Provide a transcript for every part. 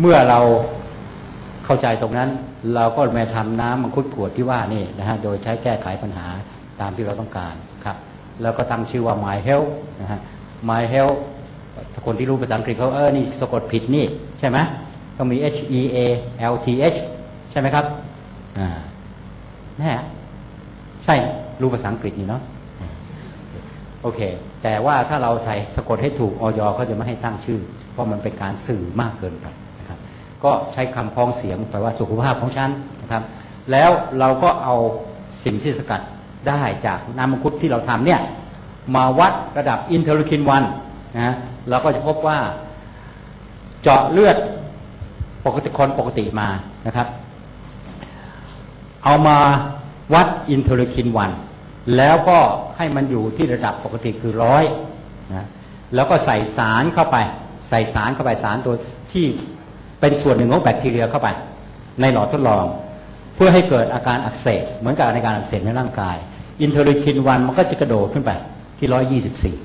เมื่อเราเข้าใจตรงนั้น เราก็มาทำน้ำมังคุดขวดที่ว่านี่นะฮะโดยใช้แก้ไขปัญหาตามที่เราต้องการครับ แล้วก็ตั้งชื่อว่า My Health นะฮะ My Health คนที่รู้ภาษาอังกฤษเขาเออนี่สะกดผิดนี่ใช่ไหมต้องมี H E A L T H ใช่ไหมครับอ่าแน่ใช่รู้ภาษาอังกฤษนี่เนาะโอเค แต่ว่าถ้าเราใส่สะกดให้ถูกออยเขาจะไม่ให้ตั้งชื่อ เพราะมันเป็นการสื่อมากเกินไป ก็ใช้คำพ้องเสียงแปลว่าสุขภาพของฉันนะครับ แล้วเราก็เอาสิ่งที่สกัดได้จากน้ำมังคุดที่เราทำเนี่ยมาวัดระดับอินเทอร์ลูคินวันนะฮะเราก็จะพบว่าเจาะเลือดปกติคนปกติมานะครับ เอามาวัดอินเทอร์ลูคินวันแล้วก็ให้มันอยู่ที่ระดับปกติคือร้อยนะแล้วก็ใส่สารเข้าไป ใส่สารเข้าไปสารตัวที่ เป็นส่วนหนึ่งของแบคทีเรียเข้าไป ในหลอดทดลอง เพื่อให้เกิดอาการอักเสบเหมือนกับในการอักเสบในร่างกาย อินเทอร์ลูคินวันมันก็จะกระโดดขึ้นไปที่ร้อยยี่สิบสี่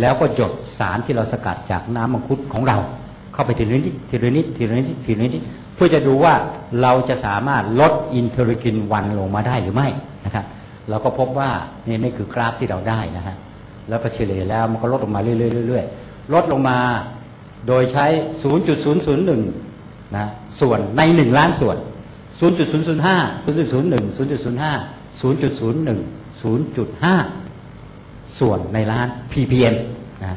แล้วก็หยดสารที่เราสกัดจากน้ำมังคุดของเรา เข้าไปทีละนิดทีละนิดทีละนิดทีละนิดเพื่อจะดูว่าเราจะสามารถลดอินเทอร์ลูคินวันลงมาได้หรือไม่นะครับเราก็พบว่านี่นี่คือกราฟที่เราได้นะฮะแล้วก็เฉลี่ยแล้วมันก็ลดลงมาเรื่อยๆเรื่อยๆลดลงมา โดยใช้ 0.001 นะ ส่วนใน 1 ล้านส่วน 0.005 0.01 0.05 0.01 0.5 ส่วนในล้าน ppm นะ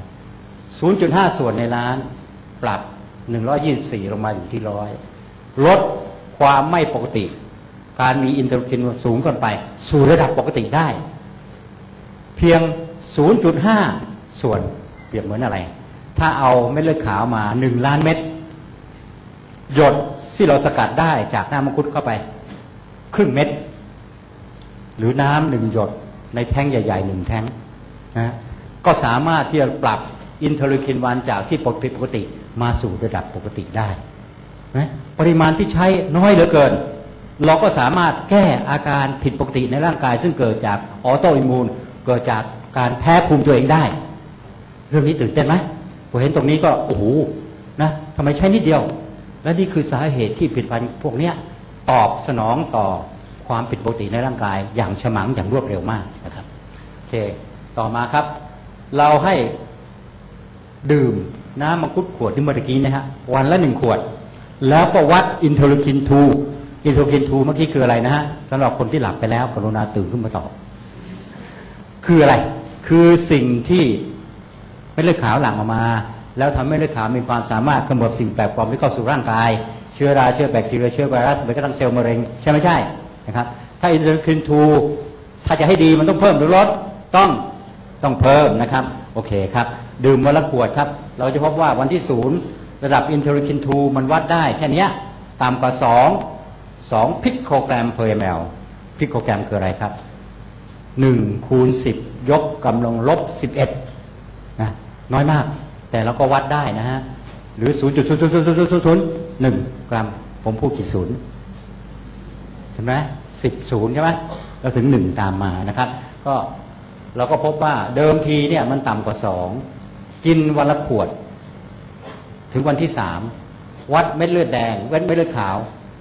0.5 ส่วนในล้าน ปรับ 124 ลงมาอยู่ที่ร้อยลดความไม่ปกติ การมีอินเทอร์คินสูงเกินไป สู่ระดับปกติได้ เพียง 0.5 ส่วนเปรียบเหมือนอะไร ถ้าเอาเม็ดเลือดขาวมา1ล้านเม็ดหยดที่เราสกัดได้จากหน้ำมังคุดเข้าไป ครึ่งเม็ด หรือน้ำหนึ่งหยดในแท้งใหญ่ๆหนึ่งแท้งนะก็สามารถที่จะปรับอินเทอร์คินวันจากที่ปกติปกติมาสู่ระดับปกติได้นะปริมาณที่ใช้น้อยเหลือเกิน เราก็สามารถแก้อาการผิดปกติในร่างกาย ซึ่งเกิดจากออโตอิมูนเกิดจากการแพ้ภูมิตัวเองได้ เรื่องนี้ตื่นเต้นไหม พอเห็นตรงนี้ก็โอ้โหนะทำไมใช้นิดเดียว และนี่คือสาเหตุที่ผลิตภัณฑ์พวกเนี้ยตอบสนองต่อความผิดปกติในร่างกาย อย่างฉมังอย่างรวดเร็วมากนะครับโอเคต่อมาครับ เราให้ดื่มน้ำมังคุดขวดที่เมื่อกี้นะฮะวันละหนึ่งขวด แล้วก็วัดอินเทอร์คินทูอินเทอร์คินทูเมื่อกี้คืออะไรนะฮะสำหรับคนที่หลับไปแล้วกรุณาตื่นขึ้นมาตอบคืออะไร คือสิ่งที่ เม็ดเลือดขาวหลั่งออกมา แล้วทำให้เลือดขาวมีความสามารถขมวดสิ่งแปลกปลอมที่เข้าสู่ร่างกาย เชื้อราเชื้อแบคทีเรียเชื้อไวรัสแม้กระทั่งเซลล์มะเร็งใช่ไม่ใช่นะครับถ้าอินเทอร์คินทูถ้าจะให้ดีมันต้องเพิ่มหรือลดต้องต้องเพิ่มนะครับโอเคครับดื่มวันละขวดครับ เราจะพบว่าวันที่ศูนย์ระดับอินเทอร์คินทูมันวัดได้แค่นี้ต่ำกว่าสองสองพิกโครแกรมเพอร์มลพิกโครแกรมคืออะไรครับหนึ่งคูณสิบยกกำลังลบสิบเอ็ด น้อยมาก แต่เราก็วัดได้นะฮะหรือศูนย์จุดศูนย์ศูนย์ศูนย์ศูนย์ศูนย์หนึ่งกรัม ผมพูดกี่ศูนย์ใช่ไหมสิบศูนย์ใช่ไหมแล้วถึงหนึ่งตามมานะครับ ก็เราก็พบว่าเดิมทีเนี่ยมันต่ำกว่าสองกินวันละขวด ถึงวันที่สามวัดเม็ดเลือดแดงเม็ดเลือดขาว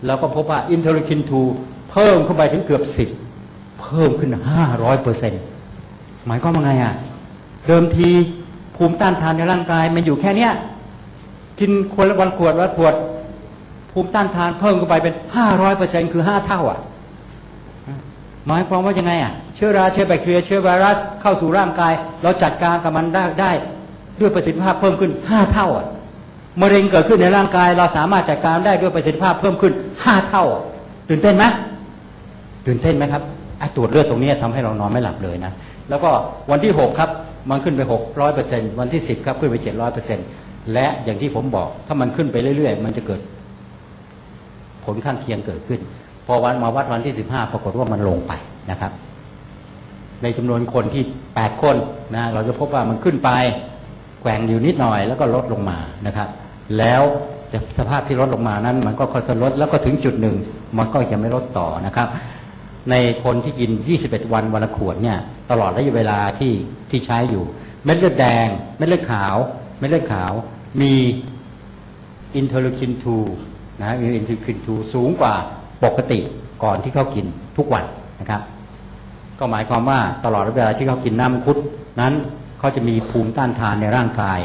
เราก็พบว่าอินเทอร์คินทูเพิ่มเข้าไปถึงเกือบสิบเพิ่มขึ้นห้าร้อยเปอร์เซ็นต์หมายความว่าไงอะ เดิมที ภูมิต้านทานในร่างกายมันอยู่แค่เนี้ยกินคนละวันขวดวันขวด ภูมิต้านทานเพิ่มขึ้นไปเป็นห้าร้อยเปอร์เซ็นต์คือห้าเท่าอะหมายความว่ายังไงอะเชื้อราเชื้อแบคทีเรียเชื้อไวรัสเข้าสู่ร่างกาย เราจัดการกับมันได้ได้ด้วยประสิทธิภาพเพิ่มขึ้นห้าเท่าอะมะเร็งเกิดขึ้นในร่างกาย เราสามารถจัดการได้ด้วยประสิทธิภาพเพิ่มขึ้นห้าเท่าอะตื่นเต้นไหมตื่นเต้นไหมครับไอ้ตรวจเลือดตรงนี้ทำให้เรานอนไม่หลับเลยนะแล้วก็วันที่หกครับ มันขึ้นไปหกร้อยเปอร์เซ็นต์วันที่สิบครับขึ้นไปเจ็ดร้อยเปอร์เซ็นต์และอย่างที่ผมบอกถ้ามันขึ้นไปเรื่อยๆ มันจะเกิด ผลข้างเคียงเกิดขึ้น พอวันมาวัดวันที่สิบห้าปรากฏว่ามันลงไปนะครับ ในจำนวนคนที่แปดคนนะเราจะพบว่ามันขึ้นไปแกว่งอยู่นิดหน่อย แล้วก็ลดลงมานะครับ แล้วสภาพที่ลดลงมานั้น มันก็ค่อยๆลดแล้วก็ถึงจุดหนึ่ง มันก็จะไม่ลดต่อนะครับ ในคนที่กิน 21 วันวันละขวดเนี่ยตลอดระยะเวลาที่ที่ใช้อยู่ เม็ดเลือดแดง เม็ดเลือดขาว เม็ดเลือดขาว มีอินเทอร์คิน2นะมีอินเทอร์คิน2สูงกว่าปกติก่อนที่เขากินทุกวันนะครับ ก็หมายความว่าตลอดเวลาที่เขากินน้ำคุดนั้นเขาจะมีภูมิต้านทานในร่างกาย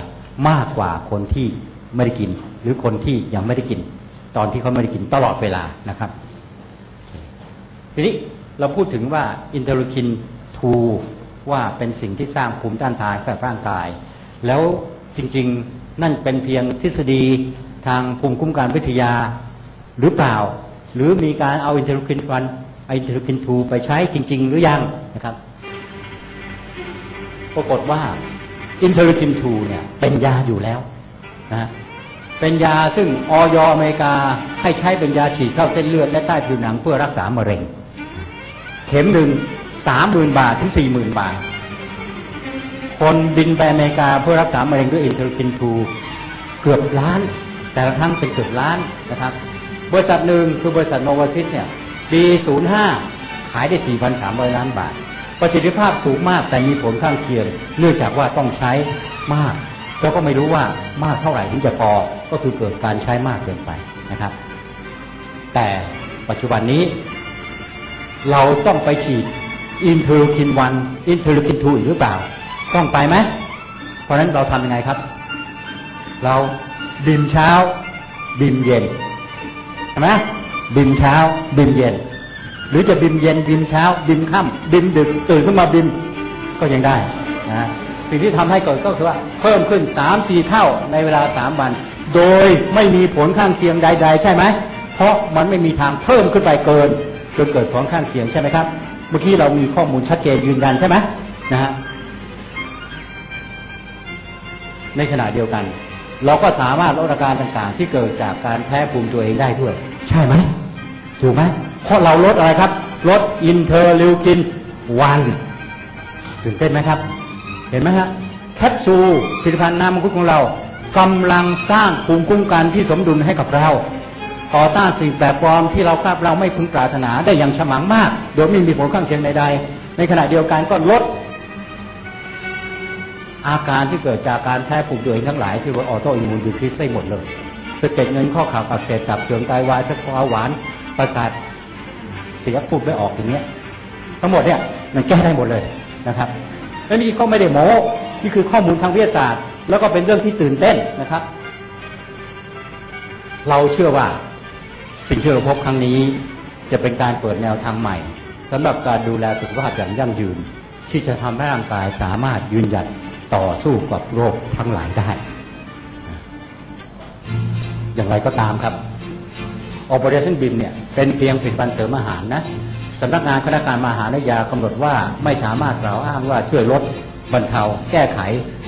มากกว่าคนที่ไม่ได้กิน หรือคนที่ยังไม่ได้กิน ตอนที่เขาไม่ได้กินตลอดเวลานะครับ ทีนี้เราพูดถึงว่าอินเทอร์คิน 2 ว่าเป็นสิ่งที่สร้างภูมิต้านทานกับร่างกาย แล้วจริงๆนั่นเป็นเพียงทฤษฎีทางภูมิคุ้มกันวิทยาหรือเปล่า หรือมีการเอาอินเทอร์คินวันอินเทอร์คิน 2 ไปใช้จริง ๆ หรือยังนะครับปรากฏว่าอินเทอร์คิน 2 เนี่ยเป็นยาอยู่แล้วนะเป็นยาซึ่งออยอเมริกาให้ใช้เป็นยาฉีดเข้าเส้นเลือดและใต้ผิวหนังเพื่อรักษามะเร็ง ข็มหนึ่งสามหมื่นบาทถึงสี่หมื่นบาท คนบินไปอเมริกาเพื่อรักษามะเร็งด้วยอินเทอร์คิน2เกือบล้าน แต่ละครั้งเป็นเกือบล้านนะครับ บริษัทหนึ่งคือบริษัทโนวาซิสเนี่ยปี05ขายได้4,300ล้านบาท ประสิทธิภาพสูงมากแต่มีผลข้างเคียง เนื่องจากว่าต้องใช้มากเราก็ไม่รู้ว่ามากเท่าไหร่ถึงจะพอก็คือเกิดการใช้มากเกินไปนะครับ แต่ปัจจุบันนี้ เราต้องไปฉีดอินเทอร์คินวันอินเทอร์คินทูอีกหรือเปล่า ต้องไปไหม เพราะนั้นเราทำยังไงครับ เราบิมเช้าบิมเย็นใช่ไหมบิมเช้าบิมเย็น หรือจะบิมเย็นบิมเช้าบิมค่ำบิมดึกตื่นขึ้นมาบิมก็ยังได้นะสิ่งที่ทำให้เกิดก็คือว่าเพิ่มขึ้น3ามสี่เท่าในเวลา3วัน โดยไม่มีผลข้างเคียงใด ๆ ใช่ไหมเพราะมันไม่มีทางเพิ่มขึ้นไปเกิน จนเกิดผลข้างเคียงใช่ไหมครับ เมื่อกี้เรามีข้อมูลชัดเจนยืนยันใช่ไหมนะฮะในขณะเดียวกัน เราก็สามารถลดอาการต่างๆ ที่เกิดจากการแพ้ภูมิตัวเองได้ด้วย ใช่ไหมถูกไหมเพราะเราลดอะไรครับ ลดอินเทอร์ลิวกินวันตื่นเต้นไหมครับ เห็นไหมฮะแคปซูลผลิตภัณฑ์น้ำมังคุดของเรากำลังสร้างภูมิคุ้มกันที่สมดุลให้กับเรา ต่อต้านสิ่งแปลกปลอมที่เราคาดเราไม่พึงปรารถนาได้อย่างฉมังมาก โดยไม่มีผลข้างเคียงใดๆ ในขณะเดียวกันก็ลด อาการที่เกิดจากการแพ้ภูมิตัวเองทั้งหลายที่ว่าออโตอิมมูนดิซิสได้หมดเลยสะเก็ดเงินข้อข่าวอักเสบตับเสื่อมไตวายสะเบาหวานประสาทเสียพูดไม่ออกอย่างเงี้ยทั้งหมดเนี่ยมันแก้ได้หมดเลยนะครับและนี่ก็ไม่ได้โม้นี่คือข้อมูลทางวิทยาศาสตร์ แล้วก็เป็นเรื่องที่ตื่นเต้นนะครับ เราเชื่อว่า สิ่งที่เราพบครั้งนี้จะเป็นการเปิดแนวทางใหม่สำหรับการดูแลสุขภาพอย่างยั่งยืน ที่จะทำให้ร่างกายสามารถยืนหยัดต่อสู้กับโรคทั้งหลายได้ อย่างไรก็ตามครับ Operation BIM เนี่ยเป็นเพียงผลิตภัณฑ์เสริมอาหารนะสำนักงานคณะกรรมอาหารและยากำหนดว่าไม่สามารถกล่าวอ้างว่าช่วยลดบรรเทา แก้ไข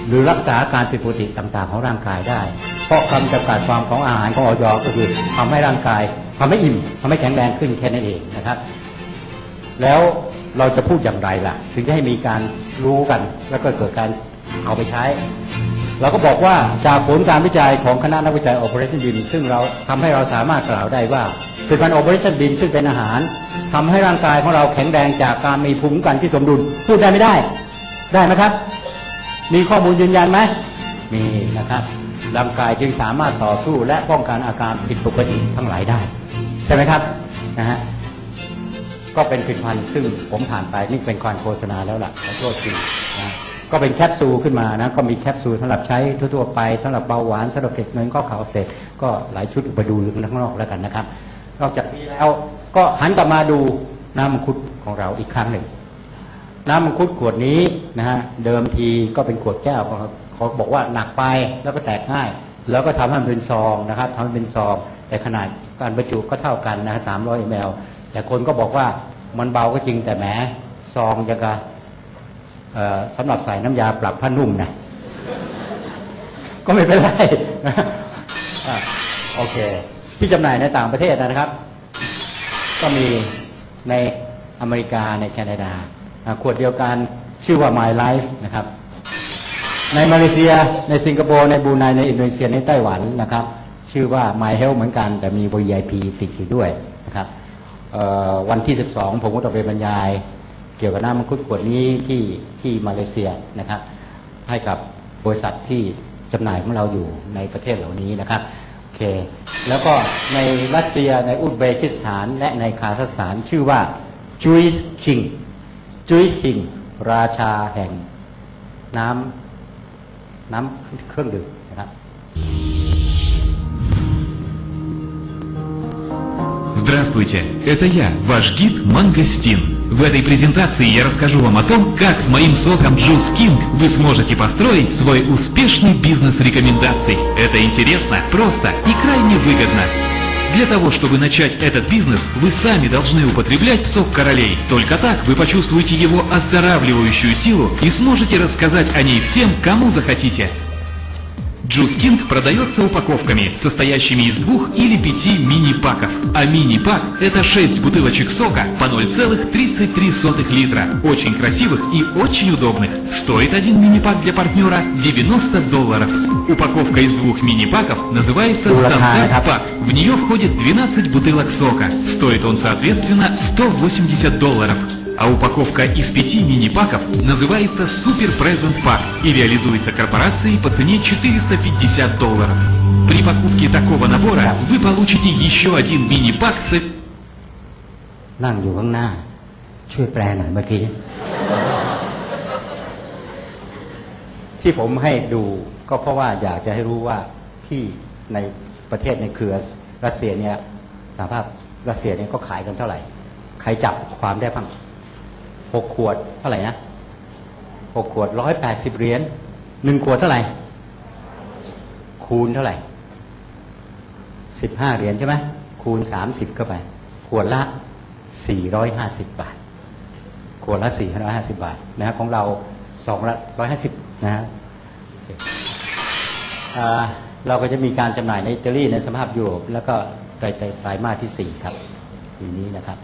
หรือรักษาการผิดปกติต่างๆ ของร่างกายได้ เพราะคำจำกัดความของอาหารของออยก็คือทำให้ร่างกาย ทำให้อิ่มทำให้แข็งแรงขึ้นแค่นั้นเองนะครับ แล้วเราจะพูดอย่างไรล่ะ ถึงจะให้มีการรู้กัน แล้วก็เกิดการเอาไปใช้ เราก็บอกว่าจากผลการวิจัยของคณะนักวิจัย Operation BIM ซึ่งเราทำให้เราสามารถกล่าวได้ว่าผลิตภัณฑ์ Operation BIM ซึ่งเป็นอาหารทำให้ร่างกายของเราแข็งแรงจากการมีภูมิคุ้มกันที่สมดุลพูดได้ไม่ได้ ได้ไหมครับ มีข้อมูลยืนยันไหม มีนะครับร่างกายจึงสามารถต่อสู้และป้องกันอาการผิดปกติทั้งหลายได้ ใช่ไหมครับนะฮะก็เป็นผลิตภัณฑ์ซึ่งผมผ่านไปนี่เป็นการโฆษณาแล้วล่ะขอโทษทีนะก็เป็นแคปซูลขึ้นมานะก็มีแคปซูลสำหรับใช้ทั่วๆไปสำหรับเบาหวานสำหรับเก็บเงินก็ข่าวเสร็จ ก็หลายชุดไปดูข้างนอกแล้วกันนะครับ นอกจากนี้แล้วก็หันกลับมาดูน้ำมังคุดของเราอีกครั้งหนึ่ง น้ำมังคุดขวดนี้นะฮะเดิมทีก็เป็นขวดแก้ว เขาบอกว่าหนักไปแล้วก็แตกง่าย แล้วก็ทำให้มันเป็นซองนะครับทำให้เป็นซอง แต่ขนาดการบรรจุก็เท่ากันนะสามร้อยมลแต่คนก็บอกว่ามันเบาก็จริงแต่แหมซองยังกะสำหรับใส่น้ำยาปรับผ้านุ่มนะก็ไม่เป็นไรโอเค ที่จำหน่ายในต่างประเทศนะครับ ก็มีในอเมริกาในแคนาดาขวดเดียวกันชื่อว่า My Life นะครับ ในมาเลเซียในสิงคโปร์ในบรูไนในอินโดนีเซียในไต้หวันนะครับ ชื่อว่า My Health เหมือนกันแต่มี VIP ติดอยู่ด้วยนะครับวันที่ 12 ผมก็จะไปบรรยาย เกี่ยวกับน้ำมังคุดขวดนี้ที่ที่มาเลเซียนะครับ ให้กับบริษัทที่จำหน่ายของเราอยู่ในประเทศเหล่านี้นะครับโอเค แล้วก็ในรัสเซียในอุซเบกิสถาน และในคาซัคสถานชื่อว่าจุยส์คิงจุยส์คิงราชาแห่งน้ำ น้ำเครื่องดื่มนะครับ Здравствуйте, это я, ваш гид Мангостин. В этой презентации я расскажу вам о том, как с моим соком Juice King вы сможете построить свой успешный бизнес рекомендаций. Это интересно, просто и крайне выгодно. Для того, чтобы начать этот бизнес, вы сами должны употреблять сок королей. Только так вы почувствуете его оздоравливающую силу и сможете рассказать о ней всем, кому захотите. Juice King продается упаковками, состоящими из двух или пяти мини-паков. А мини-пак – это 6 бутылочек сока по 0,33 литра. Очень красивых и очень удобных. Стоит один мини-пак для партнера 90 долларов. Упаковка из двух мини-паков называется стандарт-пак. В нее входит 12 бутылок сока. Стоит он, соответственно, 180 долларов. А упаковка из пяти мини-паков называется Super Present Pack и реализуется корпорацией по цене 450 долларов. При покупке такого набора вы получите еще один мини-пак с นั่งอยู่ข้างหน้า ช่วยแปลหน่อยเมื่อกี้ ที่ผมให้ดูก็เพราะว่าอยากจะให้รู้ว่าที่ในประเทศในเครือรัสเซียเนี่ยสหภาพรัสเซียเนี่ยก็ขายกันเท่าไหร่ ใครจับความได้บ้าง หกขวดเท่าไหร่นะหกขวดร้อยแปดสิบเหรียญหนึ่งขวดเท่าไหร่ คูณเท่าไหร่สิบห้าเหรียญใช่ไหมคูณสามสิบเข้าไป ขวดละสี่ร้อยห้าสิบบาท ขวดละสี่ร้อยห้าสิบบาทนะฮะของเราสองละร้อยห้าสิบนะฮะเคอ่าเราก็จะมีการจำหน่ายในอิตาลีในสภาพยุโรปแล้วก็ไตรไตรไตรมาสที่สี่ครับปีนี้นะครับ